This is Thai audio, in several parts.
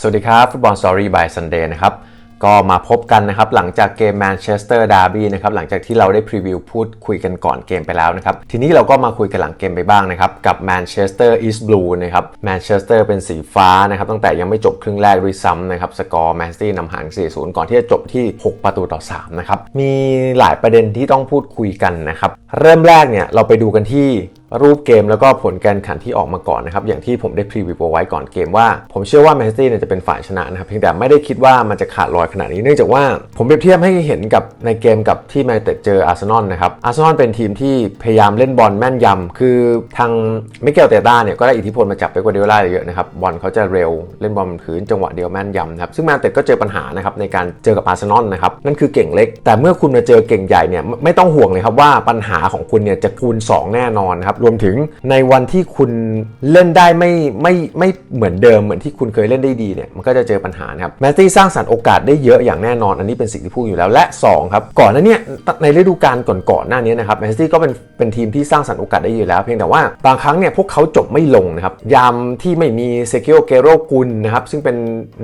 สวัสดีครับฟุตบอลสตอรี่บายซันเดย์นะครับก็มาพบกันนะครับหลังจากเกมแมนเชสเตอร์ดาร์บี้นะครับหลังจากที่เราได้พรีวิวพูดคุยกันก่อนเกมไปแล้วนะครับทีนี้เราก็มาคุยกันหลังเกมไปบ้างนะครับกับแมนเชสเตอร์อีสต์บลูนะครับแมนเชสเตอร์เป็นสีฟ้านะครับตั้งแต่ยังไม่จบครึ่งแรกด้วยซ้ำนะครับสกอร์แมนซิตี้นำห่าง 4-0 ก่อนที่จะจบที่ 6 ประตูต่อ 3 นะครับ มีหลายประเด็นที่ต้องพูดคุยกันนะครับเริ่มแรกเนี่ยเราไปดูกันที่ รูปเกมแล้วก็ผลการแข่งขันที่ออกมาก่อนนะครับอย่างที่ผมได้พรีวิวเอาไว้ก่อนเกมว่า ผมเชื่อว่าแมนซิตี้เนี่ยจะเป็นฝ่ายชนะนะครับเพียงแต่ไม่ได้คิดว่ามันจะขาดลอยขนาดนี้เนื่องจากว่าผมเปรียบเทียบให้เห็นกับในเกมกับที่แมนเตดเจออาร์เซนอลนะครับอาร์เซนอลเป็นทีมที่พยายามเล่นบอลแม่นยำคือทางมิเกลเตต้าเนี่ยก็ได้อิทธิพลมาจับไปกว่าเดลล่าเยอะนะครับบอลเขาจะเร็วเล่นบอลบนพื้นจังหวะเดียวแม่นยำนะครับซึ่งแมนเตดก็เจอปัญหานะครับในการเจอกับอาร์เซนอลนะครับนั่นคือเก่งเล็ก แต่เมื่อคุณมาเจอเก่งใหญ่เนี่ยไม่ไม่ต้องห่วงเลยครับว่าปัญหาของคุณเนี่ยจะคูณ 2 แน่นอนนะครับรวมถึงในวันที่คุณเล่นได้ไม่ไม่ไม่เหมือนเดิมเหมือนที่คุณเคยเล่นได้ดีเนี่ยมันก็จะเจอปัญหานะครับแมนซิตี้สร้างสรรค์โอกาสได้เยอะอย่างแน่นอน อันนี้เป็นสิ่งที่พูดอยู่แล้วและ 2 ครับ ก่อนหน้าเนี้ในฤดูกาลก่อนๆหน้านี้นะครับแมนซิตี้ก็เป็นเป็นทีมที่สร้างสรรค์โอกาสได้อยู่แล้ว เพียงแต่ว่าบางครั้งเนี่ยพวกเขาจบไม่ลงนะครับยามที่ไม่มีเซคิโอเกโรกุลนะครับซึ่งเป็น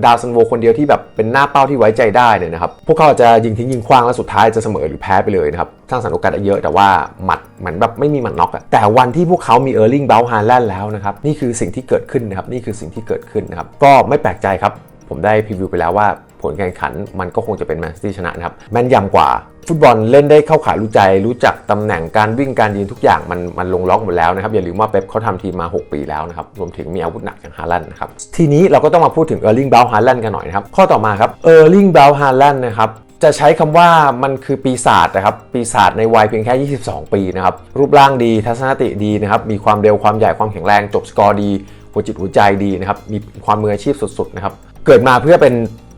ดาวซันโวคนเดียวที่แบบเป็นหน้าเป้าที่ไว้ใจได้เนี่ยนะครับพวกเขาอาจจะยิงทิ้งยิงคว้างแล้วสุดท้ายจะเสมอหรือแพ้ไปเลยนะครับ สร้างสรรค์โอกาสได้เยอะ แต่ว่าหมัดเหมือนแบบไม่มีหมัดน็อกอะแต่วันที่พวกเขามีเออร์ลิงเบลฮาแลนด์แล้วนะครับนี่คือสิ่งที่เกิดขึ้นนะครับนี่คือสิ่งที่เกิดขึ้นนะครับก็ไม่แปลกใจครับผมได้พรีวิวไปแล้วว่าผลการแข่งขันมันก็คงจะเป็นแมนซิตี้ชนะนะครับแม่นยำกว่า ฟุตบอลเล่นได้เข้าขารู้ใจ รู้จักตำแหน่งการวิ่งการยืนทุกอย่างมันมันลงล็อกหมดแล้วนะครับอย่าลืมว่าเป๊ปเขาทำทีมมา 6 ปีแล้วนะครับรวมถึงมีอาวุธหนักอย่างฮาแลนนะครับทีนี้เราก็ต้องมาพูดถึงเออร์ลิงเบลฮาแลนด์กันหน่อยนะครับข้อต่อมาครับเออร์ลิงเบลฮาแลนนะครับ จะใช้คำว่ามันคือปีศาจนะครับ ปีศาจในวัยเพียงแค่ 22 ปีนะครับ รูปร่างดีทัศนคติดีนะครับ มีความเร็วความใหญ่ความแข็งแรงจบสกอร์ดี หัวจิตหัวใจดีนะครับ มีความมืออาชีพสุดๆนะครับ เกิดมาเพื่อเป็น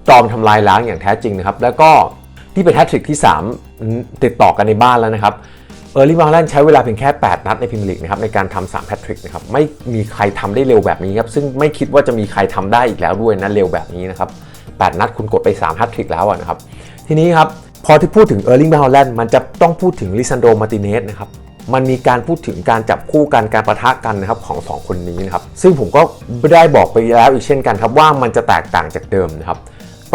จอมทำลายล้างอย่างแท้จริงนะครับ แล้วก็ที่เป็นแฮตทริกที่ 3 ติดต่อกันในบ้านแล้วนะครับเออร์ลี่วางแลนใช้เวลาเพียงแค่ 8 นัดในพรีเมียร์ลีกนะครับในการทำ3แพทริกนะครับไม่มีใครทำได้เร็วแบบนี้ครับซึ่งไม่คิดว่าจะมีใครทำได้อีกแล้วด้วยนะเร็วแบบนี้นะครับ8นัดคุณกดไป3แพทริกแล้วนะครับ ทีนี้ครับ พอที่พูดถึงเออร์ลิงบาฮาแลนด์มันจะต้องพูดถึงลิซันโดมาติเนสนะครับมันมีการพูดถึงการจับคู่กันการประทะกันนะครับของ 2 คนนี้นะครับซึ่งผมก็ได้บอกไปแล้วอีกเช่นกันครับว่ามันจะแตกต่างจากเดิมนะครับ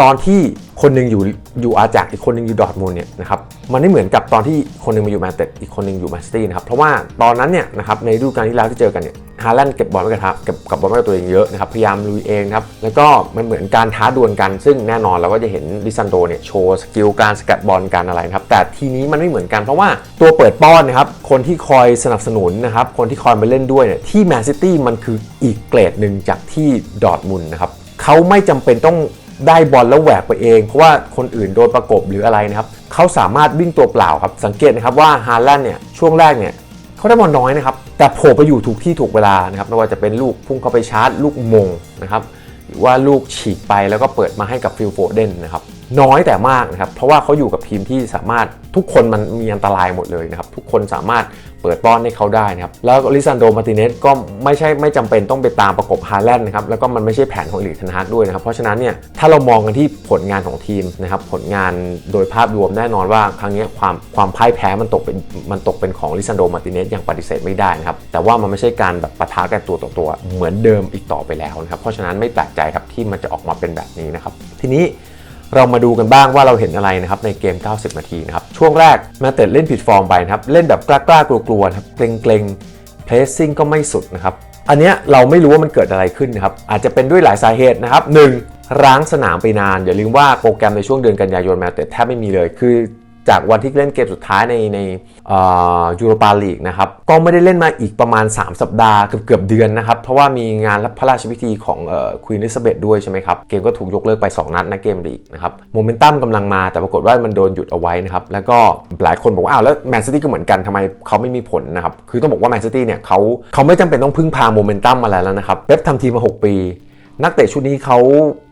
ตอนที่คนหนึงอยู่อยู่อาจากอีกคนหนึงอยู่ดอทมูลเนี่ยนะครับมันไม่เหมือนกับตอนที่คนหนึงมาอยู่แมนเชสเต็ดอีกคนหนึงอยู่แมนซิตี้นะครับเพราะว่าตอนนั้นเนี่ยนะครับในฤดูกาลที่แล้วที่เจอกันเนี่ยฮาแลนด์เก็บบอลไม่กระทะเก็บกับบอลไม่กระตัวเองเยอะนะครับพยายามลุยเองครับแล้วก็มันเหมือนการท้าดวลกัน ซึ่งแน่นอนเราก็จะเห็นลิซันโดเนี่ยโชว์สกิลการสกัดบอลการอะไรนะครับแต่ทีนี้มันไม่เหมือนกันเพราะว่าตัวเปิดป้อนนะครับคนที่คอยสนับสนุนนะครับคนที่คอยมาเล่นด้วยเนี่ยที่แมนซิตี้มันคืออีกเกรดหนึ่งจากที่ดอทมุนด์นะครับเขาไม่จำเป็นต้อง ได้บอลแล้วแหวกไปเอง เพราะว่าคนอื่นโดนประกบหรืออะไรนะครับเขาสามารถวิ่งตัวเปล่าครับ สังเกตนะครับว่าฮาแลนด์เนี่ยช่วงแรกเนี่ยเขาได้บอลน้อยนะครับ แต่โผล่ไปอยู่ถูกที่ถูกเวลานะครับไม่ว่าจะเป็นลูกพุ่งเข้าไปชาร์จลูกมงนะครับหรือว่าลูกฉีกไปแล้วก็เปิดมาให้กับฟิลโฟเดนนะครับ น้อยแต่มากนะครับ เพราะว่าเขาอยู่กับทีมที่สามารถทุกคนมันมีอันตรายหมดเลยนะครับ ทุกคนสามารถเปิดป้อนให้เขาได้นะครับ แล้วลิซันโดมาติเนสก็ไม่ใช่ไม่จำเป็นต้องไปตามประกบฮาแลนด์นะครับ แล้วก็มันไม่ใช่แผนของอีลิทเทนฮากด้วยนะครับ เพราะฉะนั้นเนี่ยถ้าเรามองกันที่ผลงานของทีมนะครับ ผลงานโดยภาพรวมแน่นอนว่าครั้งนี้ความความพ่ายแพ้มันตกเป็นมันตกเป็นของลิซันโดมาติเนสอย่างปฏิเสธไม่ได้นะครับ แต่ว่ามันไม่ใช่การแบบปะทะกันตัวต่อตัวเหมือนเดิมอีกต่อไปแล้วนะครับ เพราะฉะนั้นไม่แปลกใจครับที่มันจะออกมาเป็นแบบนี้นะครับ ทีนี้ เรามาดูกันบ้างว่าเราเห็นอะไรนะครับในเกม 90 นาทีนะครับ ช่วงแรกแมตเตดเล่นผิดฟอร์มไปนะครับ เล่นแบบกล้าๆกลัวๆนะครับเกรงๆเพลสซิ่งก็ไม่สุดนะครับ อันเนี้ยเราไม่รู้ว่ามันเกิดอะไรขึ้นนะครับ อาจจะเป็นด้วยหลายสาเหตุนะครับ 1. ร้างสนามไปนาน อย่าลืมว่าโปรแกรมในช่วงเดือนกันยายนแมตเตดแทบไม่มีเลย คือ จากวันที่เล่นเกมสุดท้ายในในยูโรปาลีกนะครับ ก็ไม่ได้เล่นมาอีกประมาณ 3 สัปดาห์เกือบเกือบเดือนนะครับ เพราะว่ามีงานรับพระราชพิธีของควีนอลิซาเบธด้วยใช่ไหมครับ เกมก็ถูกยกเลิกไป 2 นัดนะเกมลีกนะครับ โมเมนตัมกำลังมาแต่ปรากฏว่ามันโดนหยุดเอาไว้นะครับ แล้วก็หลายคนบอกว่าอ้าวแล้วแมนซิตี้ก็เหมือนกันทำไมเขาไม่มีผลนะครับ คือต้องบอกว่าแมนซิตี้เนี่ยเขาเขาไม่จำเป็นต้องพึ่งพาโมเมนตัมมาแล้วนะครับเป๊ปทำทีมมา 6 ปี นักเตะชุดนี้เขา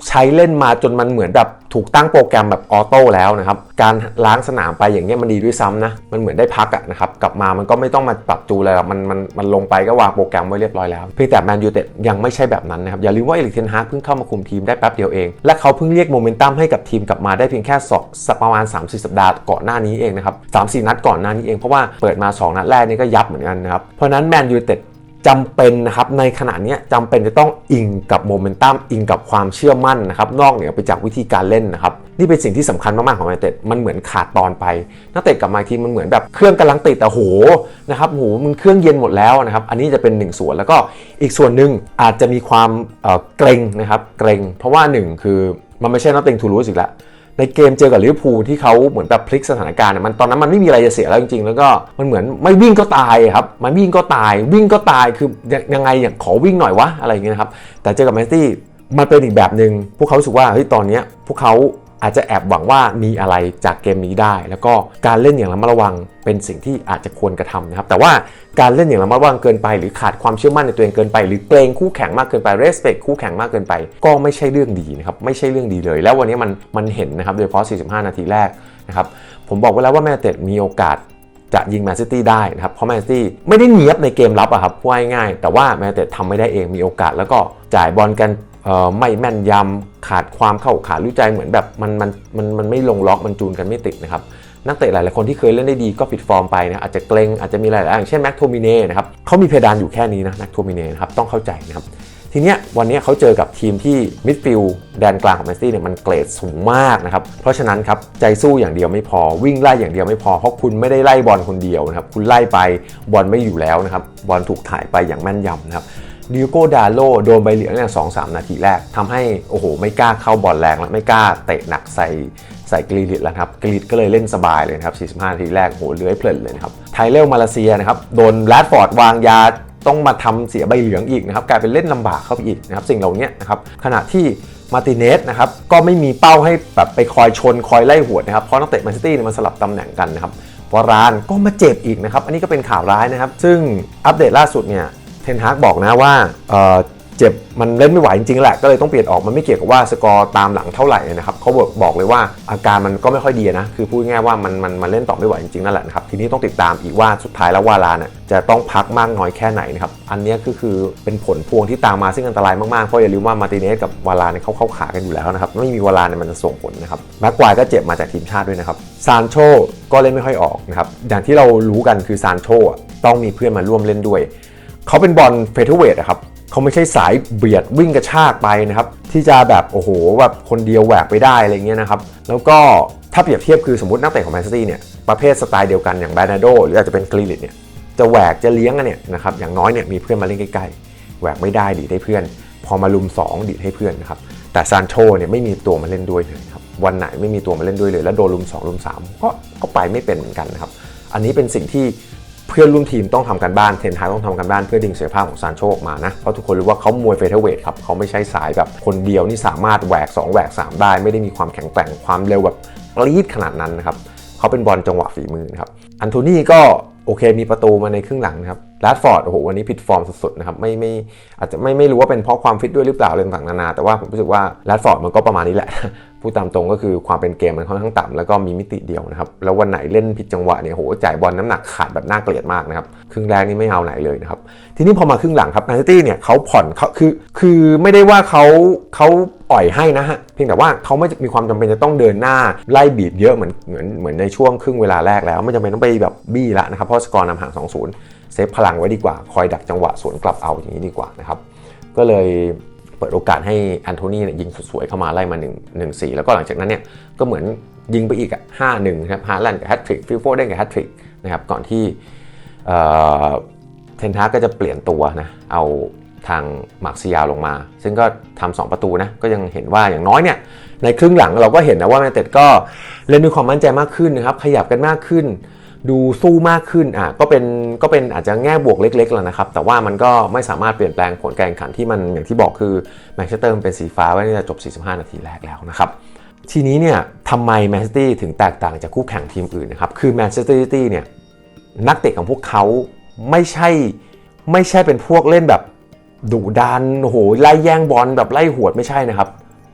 ใช้เล่นมาจนมันเหมือนแบบถูกตั้งโปรแกรมแบบออโต้แล้วนะครับ การล้างสนามไปอย่างเงี้ยมันดีด้วยซ้ำนะ มันเหมือนได้พักอะนะครับ กลับมามันก็ไม่ต้องมาปรับจูอะไรหรอกมันมันมันลงไปก็วางโปรแกรมไว้เรียบร้อยแล้ว เพียงแต่แมนยูเต็ดยังไม่ใช่แบบนั้นนะครับ อย่าลืมว่าเอลิกเทนฮากเพิ่งเข้ามาคุมทีมได้แป๊บเดียวเอง และเขาเพิ่งเรียกโมเมนตัมให้กับทีมกลับมาได้เพียงแค่สองประมาณ3-4สัปดาห์ก่อนหน้านี้เองนะครับ3-4นัดก่อนหน้านี้เองเพราะว่าเปิดมา 2 นัดแรกนี่ก็ยับเหมือนกันนะครับเพราะนั้นแมนยูเต็ด จำเป็นนะครับในขณะนี้จำเป็นจะต้องอิงกับโมเมนตัมอิงกับความเชื่อมั่นนะครับนอกเหนือไปจากวิธีการเล่นนะครับนี่เป็นสิ่งที่สำคัญมากๆของแมนเต็ดมันเหมือนขาดตอนไปนักเตะกลับมาทีมันเหมือนแบบเครื่องกำลังติดแต่โหนะครับโหมันเครื่องเย็นหมดแล้วนะครับอันนี้จะเป็นหนึ่งส่วนแล้วก็อีกส่วนหนึ่งอาจจะมีความเออเกรงนะครับเกรง เพราะว่าหนึ่งคือมันไม่ใช่นักเตะทูรูสอีกแล้ว ในเกมเจอกับลิเวอร์พูลที่เขาเหมือนแบบพลิกสถานการณ์มันตอนนั้นมันไม่มีอะไรจะเสียแล้วจริงๆ แล้วก็มันเหมือนไม่วิ่งก็ตายครับ มันวิ่งก็ตาย วิ่งก็ตายคือยังยังไงอย่างขอวิ่งหน่อยวะอะไรอย่างเงี้ยนะครับแต่เจอกับแมนซิตี้มันเป็นอีกแบบหนึ่งพวกเขาสึกว่าเฮ้ยตอนนี้พวกเขา อาจจะแอบหวังว่ามีอะไรจากเกมนี้ได้ แล้วก็การเล่นอย่างระมัดระวังเป็นสิ่งที่อาจจะควรกระทำนะครับ แต่ว่าการเล่นอย่างระมัดระวังเกินไป หรือขาดความเชื่อมั่นในตัวเองเกินไป หรือเกรงคู่แข่งมากเกินไป respect คู่แข่งมากเกินไป ก็ไม่ใช่เรื่องดีนะครับ ไม่ใช่เรื่องดีเลย แล้ววันนี้มันมันเห็นนะครับ โดยเฉพาะ 45 นาทีแรกนะครับ ผมบอกไว้แล้วว่าแมนเต็ดมีโอกาส จะยิงแมนซิตี้ได้นะครับ เพราะแมนซิตี้ไม่ได้เนียบในเกมรับอะครับพูดง่ายๆแต่ว่าแมนเต็ดทำไม่ได้เองมีโอกาส แล้วก็จ่ายบอลกันไม่แม่นยำขาดความเข้าขาดรู้ใจเหมือนแบบมันมันมันมันไม่ลงล็อกมันจูนกันไม่ติดนะครับนักเตะหลาย ๆ คนที่เคยเล่นได้ดีก็ผิดฟอร์มไปนะอาจจะเกรงอาจจะมีหลายๆอย่างเช่นแม็กโทมิเน่นะครับเขามีเพดานอยู่แค่นี้นะแม็กโทมิเน่นะครับต้องเข้าใจนะครับ ทีเนี้ยวันนี้เขาเจอกับทีมที่มิดฟิลด์แดนกลางของแมนซิตี้เนี่ยมันเกรดสูงมากนะครับ เพราะฉะนั้นครับใจสู้อย่างเดียวไม่พอวิ่งไล่อย่างเดียวไม่พอ เพราะคุณไม่ได้ไล่บอลคนเดียวนะครับ คุณไล่ไปบอลไม่อยู่แล้วนะครับ บอลถูกถ่ายไปอย่างแม่นยำนะครับดิโก้ดาโลโดนใบเหลืองเนี่ยสองสามนาทีแรกทำให้โอ้โห ไม่กล้าเข้าบอลแรงแล้วไม่กล้าเตะหนักใส่ใส่กรีลิตแล้วครับกรีลิตก็เลยเล่นสบายเลยครับ 45 นาทีแรกโอ้โหเลื้อยเพลินเลยครับไทเลลมาเลเซียนะครับโดนแรดฟอร์ดวางยา ต้องมาทำเสียใบเหลืองอีกนะครับกลายเป็นเล่นลำบากเข้าไปอีกนะครับสิ่งเหล่านี้นะครับขณะที่มาติเนสนะครับก็ไม่มีเป้าให้แบบไปคอยชนคอยไล่หัวนะครับเพราะนักเตะแมนซิตี้เนี่ยมันสลับตำแหน่งกันนะครับวารานก็มาเจ็บอีกนะครับ อันนี้ก็เป็นข่าวร้ายนะครับ ซึ่งอัปเดตล่าสุดเนี่ย เทนฮากบอกนะว่า เจ็บมันเล่นไม่ไหวจริงๆแหละก็เลยต้องเปลี่ยนออกมันไม่เกี่ยวกับว่าสกอร์ตามหลังเท่าไหร่นะครับเขาบอกบอกเลยว่าอาการมันก็ไม่ค่อยดีนะคือพูดง่ายว่ามันมันมันเล่นต่อไม่ไหวจริงๆนั่นแหละนะครับทีนี้ต้องติดตามอีกว่าสุดท้ายแล้ววาลาเนี่ยจะต้องพักมากน้อยแค่ไหนนะครับอันนี้ก็คือเป็นผลพวงที่ตามมาซึ่งอันตรายมากๆเพราะอย่าลืมว่ามาร์ติเนสกับวาลาเนี่ยเขาเข้าขากันอยู่แล้วนะครับไม่มีวาลาเนี่ยมันจะส่งผลนะครับแม็กควายก็เจ็บมาจากทีมชาติด้วยนะครับซานโชก็เล่นไม่ค่อยออกนะครับอย่างที่เรารู้กันคือซานโชต้องมีเพื่อนมาร่วมเล่นด้วยเขาเป็นบอลเฟเธอร์เวทครับ เขาไม่ใช่สายเบียดวิ่งกระชากไปนะครับ ที่จะแบบโอ้โหแบบคนเดียวแหวกไปได้อะไรเงี้ยนะครับ แล้วก็ถ้าเปรียบเทียบคือสมมตินักเตะของแมนซิตี้เนี่ยประเภทสไตล์เดียวกันอย่างแบรนาโดหรืออาจจะเป็นกรีลิตเนี่ยจะแหวกจะเลี้ยงกันเนี่ยนะครับอย่างน้อยเนี่ยมีเพื่อนมาเล่นใกล้ๆแหวกไม่ได้ดีดให้เพื่อน พอมาลุม 2 ดีดให้เพื่อนนะครับแต่ซานโชเนี่ยไม่มีตัวมาเล่นด้วยเลยครับวันไหนไม่มีตัวมาเล่นด้วยเลย แล้วโดนลุม2ลุม3ก็ก็ไปไม่เป็นเหมือนกันนะครับอันนี้เป็นสิ่งที่ เพื่อนร่วมทีมต้องทำการบ้านเทนฮาต้องทำการบ้านเพื่อดึงศักยภาพของซานโชออกมานะ เพราะทุกคนรู้ว่าเขามวยเฟเธอร์เวทครับเขาไม่ใช่สายแบบคนเดียวนี่สามารถแหวก 2 แหวก 3 ได้ ไม่ได้มีความแข็งแกร่งความเร็วแบบปรี๊ดขนาดนั้นนะครับเขาเป็นบอลจังหวะฝีมือนะครับอันโทนี่ก็โอเคมีประตูมาในครึ่งหลังนะครับแรดฟอร์ดโอ้โหวันนี้ผิดฟอร์มสุดๆนะครับไม่ไม่อาจจะไม่ไม่รู้ว่าเป็นเพราะความฟิตด้วยหรือเปล่าเรื่องต่างๆนานาแต่ว่าผมรู้สึกว่าแรดฟอร์ดมันก็ประมาณนี้แหละ พูดตามตรงก็คือความเป็นเกมมันค่อนข้างต่ำแล้วก็มีมิติเดียวนะครับแล้ววันไหนเล่นผิดจังหวะเนี่ยโหจ่ายบอลน้ำหนักขาดแบบน่าเกลียดมากนะครับครึ่งแรกนี่ไม่เอาไหนเลยนะครับทีนี้พอมาครึ่งหลังครับแมนซิตี้เนี่ยเขาผ่อนเขาคือคือไม่ได้ว่าเขาเขาอ่อยให้นะฮะเพียงแต่ว่าเขาไม่มีความจำเป็นจะต้องเดินหน้าไล่บีบเยอะเหมือนเหมือนเหมือนในช่วงครึ่งเวลาแรกแล้วไม่จำเป็นต้องไปแบบบี้ละนะครับเพราะสกอร์นำห่าง2-0เซฟพลังไว้ดีกว่า คอยดักจังหวะสวนกลับเอาอย่างนี้ดีกว่านะครับก็เลย เปิดโอกาสให้แอนโทนีเนี่ยยิงสวยๆเข้ามาไล่มา1 1 4 แล้วก็หลังจากนั้นเนี่ยก็เหมือนยิงไปอีกอะ5 1ครับฮาแลนด์กับแฮตทริกฟิลโฟเดนกับแฮตทริกนะครับก่อนที่เทนทาก็จะเปลี่ยนตัวนะเอาทางมาร์คซิยาลงมา ซึ่งก็ทำสองประตูนะก็ยังเห็นว่าอย่างน้อยเนี่ยในครึ่งหลังเราก็เห็นนะว่าแมนเต็ดก็เล่นด้วยความมั่นใจมากขึ้นนะครับขยับกันมากขึ้น ดูสู้มากขึ้นอะก็เป็นก็เป็นอาจจะแง่บวกเล็กๆแล้วนะครับ แต่ว่ามันก็ไม่สามารถเปลี่ยนแปลงผลการแข่งขันที่มันอย่างที่บอกคือแมนเชสเตอร์เป็นสีฟ้าไว้ในจบ 45 นาทีแรกแล้วนะครับทีนี้เนี่ยทำไมแมนซิตี้ถึงแตกต่างจากคู่แข่งทีมอื่นนะครับคือแมนเชสเตอร์ซิตี้เนี่ยนักเตะของพวกเขาไม่ใช่ไม่ใช่เป็นพวกเล่นแบบดุดันโอ้โหไล่แย่งบอลแบบไล่หวดไม่ใช่นะครับ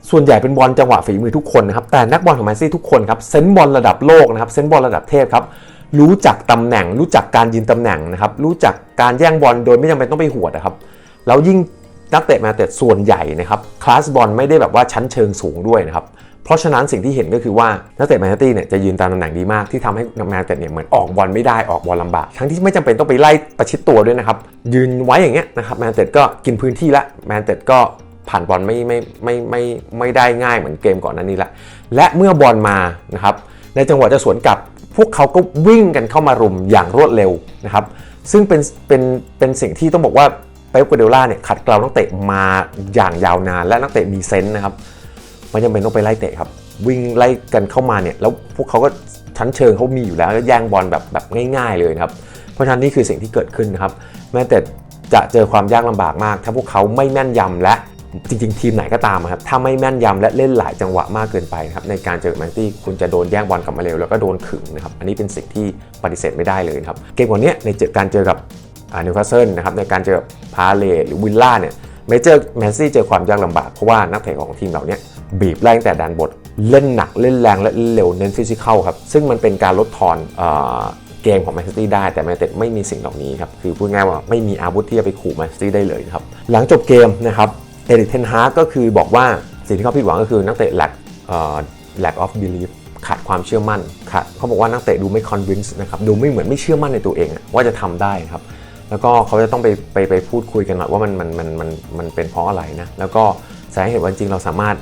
ส่วนใหญ่เป็นบอลจังหวะฝีมือทุกคนนะครับแต่นักบอลของแมนซิตี้ทุกคนครับเซนบอลระดับโลกนะครับเซนบอลระดับเทพครับ รู้จักตำแหน่ง รู้จักการยืนตำแหน่งนะครับ รู้จักการแย่งบอลโดยไม่จำเป็นต้องไปหัวนะครับ แล้วยิ่งนักเตะมาเตะส่วนใหญ่นะครับคลาสบอลไม่ได้แบบว่าชั้นเชิงสูงด้วยนะครับ เพราะฉะนั้นสิ่งที่เห็นก็คือว่านักเตะแมนเชสเตอร์เนี่ยจะยืนตามตำแหน่งดีมากที่ทำให้แมนเชสเตอร์เนี่ยเหมือนออกบอลไม่ได้ออกบอลลำบากทั้งที่ไม่จำเป็นต้องไปไล่ประชิดตัวด้วยนะครับ ยืนไว้อย่างเงี้ยนะครับแมนเชสเตอร์ก็กินพื้นที่ละแมนเชสเตอร์ก็ผ่านบอลไม่ไม่ไม่ไม่ไม่ได้ง่ายเหมือนเกมก่อนหน้านี้ละและเมื่อบอลมานะครับในจังหวะจะสวนกลับ พวกเขาก็วิ่งกันเข้ามารุมอย่างรวดเร็วนะครับ ซึ่งเป็นเป็นเป็นสิ่งที่ต้องบอกว่าเป๊ปกัวเดล่าเนี่ยขัดเกลานักเตะมาอย่างยาวนาน และนักเตะมีเซนส์นะครับไม่จำเป็นต้องไปไล่เตะครับ วิ่งไล่กันเข้ามาเนี่ยแล้วพวกเขาก็ชั้นเชิงเขามีอยู่แล้วแล้วแย่งบอลแบบแบบง่าย ๆเลยนะครับ เพราะฉะนั้นนี่คือสิ่งที่เกิดขึ้นนะครับ แม้แต่จะเจอความยากลำบากมาก ถ้าพวกเขาไม่แม่นยำและ จริงๆ ทีมไหนก็ตามครับถ้าไม่แม่นยำและเล่นหลายจังหวะมากเกินไปนะครับในการเจอแมนตี้คุณจะโดนแย่งบอลกลับมาเร็วแล้วก็โดนขึงนะครับอันนี้เป็นสิ่งที่ปฏิเสธไม่ได้เลยครับเกมวันนี้ในเจอการเจอกับนิวคาสเซิลนะครับในการเจอกับพาเลหรือวิลล่าเนี่ยเมเจอร์แมนซี่เจอความยากลำบากเพราะว่านักเตะของทีมเหล่านี้บีบไล่ตั้งแต่ดันบทเล่นหนักเล่นแรงและเล่นเร็วเน้นฟิสิกอลครับซึ่งมันเป็นการลดทอนเอเกมของแมนเชสเตอร์ได้แต่แมนเตอร์ไม่มีสิ่งเหล่านี้ครับคือพูดง่ายว่าไม่มีอาวุธที่จะไปขู่แมนเชสเตอร์ได้เลยครับหลังจบเกมนะครับ เอริกเทนฮาร์ก็คือบอกว่าสิ่งที่เขาผิดหวังก็คือนักเตะ lack lack of belief ขาดความเชื่อมั่นขาดเขาบอกว่านักเตะดูไม่ convince นะครับดูไม่เหมือนไม่เชื่อมั่นในตัวเองว่าจะทำได้ครับแล้วก็เขาจะต้องไปไปไปพูดคุยกันหน่อยว่ามันมันมันมันมันเป็นเพราะอะไรนะแล้วก็สาเหตุว่าจริงเราสามารถ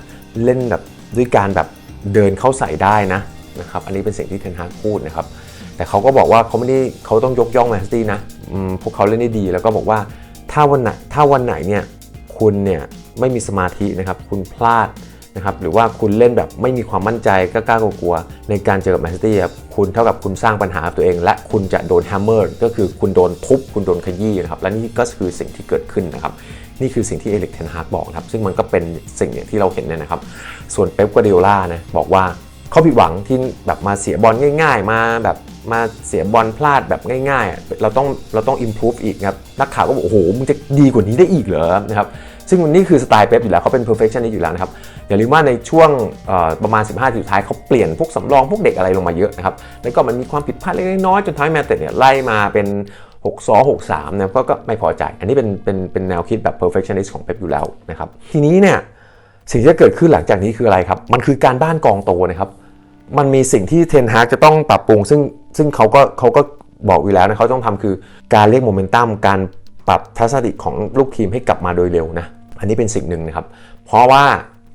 เล่นแบบด้วยการแบบเดินเข้าใส่ได้นะนะครับอันนี้เป็นสิ่งที่เทนฮาร์พูดนะครับแต่เขาก็บอกว่าเขาไม่ได้เขาต้องยกย่องแมนซิตี้นะพวกเขาเล่นได้ดีแล้วก็บอกว่าถ้าวันไหนถ้าวันไหนเนี่ย คุณเนี่ยไม่มีสมาธินะครับคุณพลาดนะครับหรือว่าคุณเล่นแบบไม่มีความมั่นใจก็กล้ากลัวในการเจอกับแมนซิตี้ครับคุณเท่ากับคุณสร้างปัญหาตัวเอง และคุณจะโดนแฮมเมอร์ก็คือคุณโดนทุบคุณโดนขยี้นะครับและนี่ก็คือสิ่งที่เกิดขึ้นนะครับนี่คือสิ่งที่เอลิกเทนฮาร์กบอกนะครับซึ่งมันก็เป็นสิ่งอย่างที่เราเห็นเนี่ยนะครับ ส่วนเป๊ปกัวเดโอล่านะบอกว่าเขาผิดหวังที่แบบมาเสียบอลง่าย ๆ มาแบบมาเสียบอลพลาดแบบง่ายๆ เราต้องเราต้อง improve อีกครับนักข่าวก็บอกโอ้โหมึงจะดีกว่านี้ได้อีกเหรอนะครับ ซึ่งนี่คือสไตล์เป๊ปอยู่แล้วเขาเป็น perfectionist อยู่แล้วนะครับอย่าลืมว่าในช่วงประมาณ 15ทีสุดท้ายเขาเปลี่ยนพวกสำรองพวกเด็กอะไรลงมาเยอะนะครับแล้วก็มันมีความผิดพลาดเล็กน้อยจนท้ายแมนเตดเนี่ยไล่มาเป็น6 2 6 3นะก็ก็ไม่พอใจอันนี้เป็นเป็นเป็นแนวคิดแบบ perfectionist ของเป๊ปอยู่แล้วนะครับทีนี้เนี่ยสิ่งที่จะเกิดขึ้นหลังจากนี้คืออะไรครับ มันคือการบ้านกองโตนะครับ มันมีสิ่งที่เทนฮากจะต้องปรับปรุง ซึ่งซึ่งเขาก็เขาก็บอกอยู่แล้วนะเขาต้องทำคือการเรียกโมเมนตัมการ ปรับทัศนคติของลูกทีมให้กลับมาโดยเร็วนะ อันนี้เป็นสิ่งหนึ่งนะครับ เพราะว่า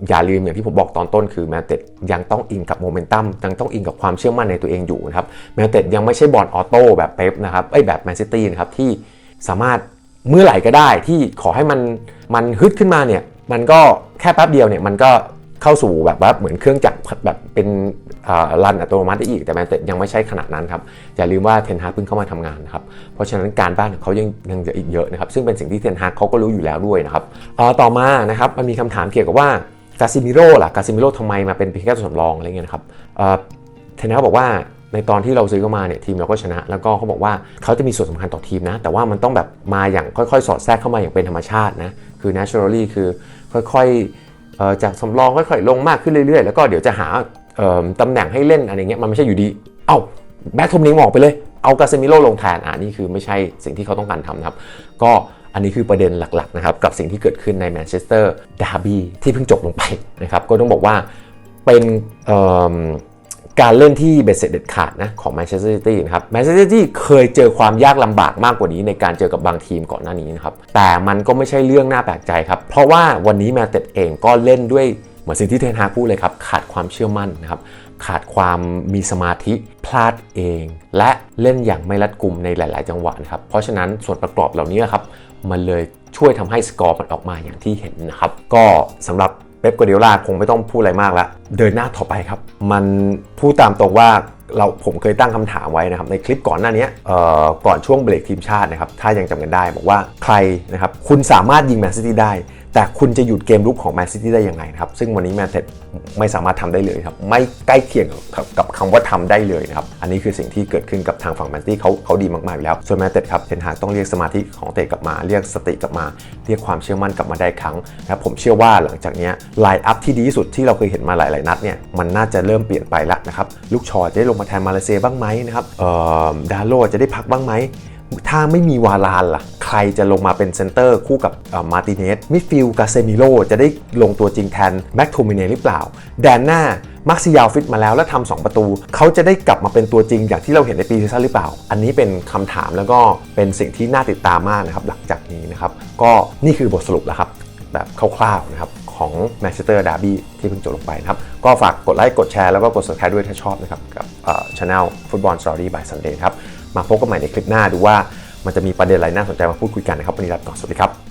อย่าลืมอย่างที่ผมบอกตอนต้นคือแมนเต็ดยังต้องอิงกับโมเมนตัมยังต้องอิงกับความเชื่อมั่นในตัวเองอยู่นะครับแมนเต็ดยังไม่ใช่บอลออโต้แบบเป๊ปนะครับไอ้ยแบบแมนซิตี้นะครับที่สามารถเมื่อไหร่ก็ได้ที่ขอให้มันมันฮึดขึ้นมาเนี่ยมันก็แค่แป๊บเดียวเนี่ยมันก็เข้าสู่แบบว่าเหมือนเครื่องจักรแบบเป็น รันอัตโนมัติได้อีกแต่แมนเต็ดยังไม่ใช่ขนาดนั้นครับอย่าลืมว่าเทนฮากเพิ่งเข้ามาทำงานนะครับเพราะฉะนั้นการบ้านของเขายังยังจะอีกเยอะนะครับซึ่งเป็นสิ่งที่เทนฮากเขาก็รู้อยู่แล้วด้วยนะครับต่อมานะครับมันมีคำถามเกี่ยวกับว่ากาซิมิโร่ล่ะกาซิมิโร่ทำไมมาเป็นเพียงแค่ตัวสำรองอะไรเงี้ยนะครับเทนฮากบอกว่าในตอนที่เราซื้อเข้ามาเนี่ยทีมเราก็ชนะ แล้วก็เขาบอกว่าเขาจะมีส่วนสำคัญต่อทีมนะ แต่ว่ามันต้องแบบมาอย่างค่อยๆ สอดแทรกเข้ามาอย่างเป็นธรรมชาตินะคือ naturally คือค่อยๆจากสำรองค่อยๆลงมากขึ้นเรื่อยๆ แล้วก็เดี๋ยวจะหา ตำแหน่งให้เล่นอะไรเงี้ยมันไม่ใช่อยู่ดี เอ้าแบ็คโทมนิงออกไปเลย เอากาเซมิโลลงแทนอ่านี่คือไม่ใช่สิ่งที่เขาต้องการทำนะครับ ก็อันนี้คือประเด็นหลักๆนะครับกับสิ่งที่เกิดขึ้นในแมนเชสเตอร์ดาร์บี้ที่เพิ่งจบลงไปนะครับก็ต้องบอกว่าเป็นการเล่นที่เบ็ดเสร็จเด็ดขาดนะของแมนเชสเตอร์ซิตี้นะครับแมนเชสเตอร์ซิตี้เคยเจอความยากลำบากมากกว่านี้ในการเจอกับบางทีมก่อนหน้านี้นะครับแต่มันก็ไม่ใช่เรื่องน่าแปลกใจครับ เพราะว่าวันนี้แมนเต็ดเองก็เล่นด้วย มือนสิ่งที่เทนฮาพูดเลยครับ ขาดความเชื่อมั่นนะครับ ขาดความมีสมาธิพลาดเอง และเล่นอย่างไม่รัดกุมในหลาย ๆ จังหวะนะครับ เพราะฉะนั้นส่วนประกอบเหล่านี้ครับ มันเลยช่วยทำให้สกอร์มันออกมาอย่างที่เห็นนะครับ ก็สำหรับเป๊ปกัวเดโอล่าคงไม่ต้องพูดอะไรมากแล้ว เดินหน้าต่อไปครับ มันพูดตามตรงว่าเราผมเคยตั้งคำถามไว้นะครับในคลิปก่อนหน้านี้เอ่อก่อนช่วงเบรกทีมชาตินะครับถ้ายังจำกันได้บอกว่าใครนะครับคุณสามารถยิงแมนซิตี้ได้ แต่คุณจะหยุดเกมลุกของแมนซิตี้ได้ยังไงครับ ซึ่งวันนี้แมนเต็ดไม่สามารถทำได้เลยครับ ไม่ใกล้เคียงกับกับคำว่าทำได้เลยนะครับ อันนี้คือสิ่งที่เกิดขึ้นกับทางฝั่งแมนซิตี้เขาเขาดีมากๆอยู่แล้ว ส่วนแมนเต็ดครับเทนฮากต้องเรียกสมาธิของเตะกลับมา เรียกสติกลับมา เรียกความเชื่อมั่นกลับมาได้ครั้งนะครับผมเชื่อว่าหลังจากนี้ไลน์อัพที่ดีที่สุดที่เราเคยเห็นมาหลาย ๆ นัดเนี่ย มันน่าจะเริ่มเปลี่ยนไปแล้วนะครับ ลูกชอจะได้ลงมาแทนมาเลเซียบ้างไหมนะครับเอ่อดาโลจะได้พักบ้างไหม ถ้าไม่มีวาลานล่ะ ใครจะลงมาเป็นเซนเตอร์คู่กับมาร์ติเนสมิดฟิลกาเซมิโลจะได้ลงตัวจริงแทนแม็กโทมิเนหรือเปล่า แดนหน้ามักซิยาวฟิตมาแล้วแล้วทำสองประตู เขาจะได้กลับมาเป็นตัวจริงอย่างที่เราเห็นในปีซีซั่นหรือเปล่า อันนี้เป็นคำถามแล้วก็เป็นสิ่งที่น่าติดตามมากนะครับหลังจากนี้นะครับ ก็นี่คือบทสรุปแล้วครับ แบบคร่าวๆนะครับของแมนเชสเตอร์ดาร์บี้ที่เพิ่งจบลงไปนะครับ ก็ฝากกดไลค์กดแชร์แล้วก็กด subscribe ด้วยถ้าชอบนะครับ กับช anel ฟุตบอลสตอรี่บายซันเดย์ครับ มาพบกันใหม่ในคลิปหน้าดูว่ามันจะมีประเด็นอะไรน่าสนใจมาพูดคุยกันนะครับ วันนี้ลาไปก่อนสวัสดีครับ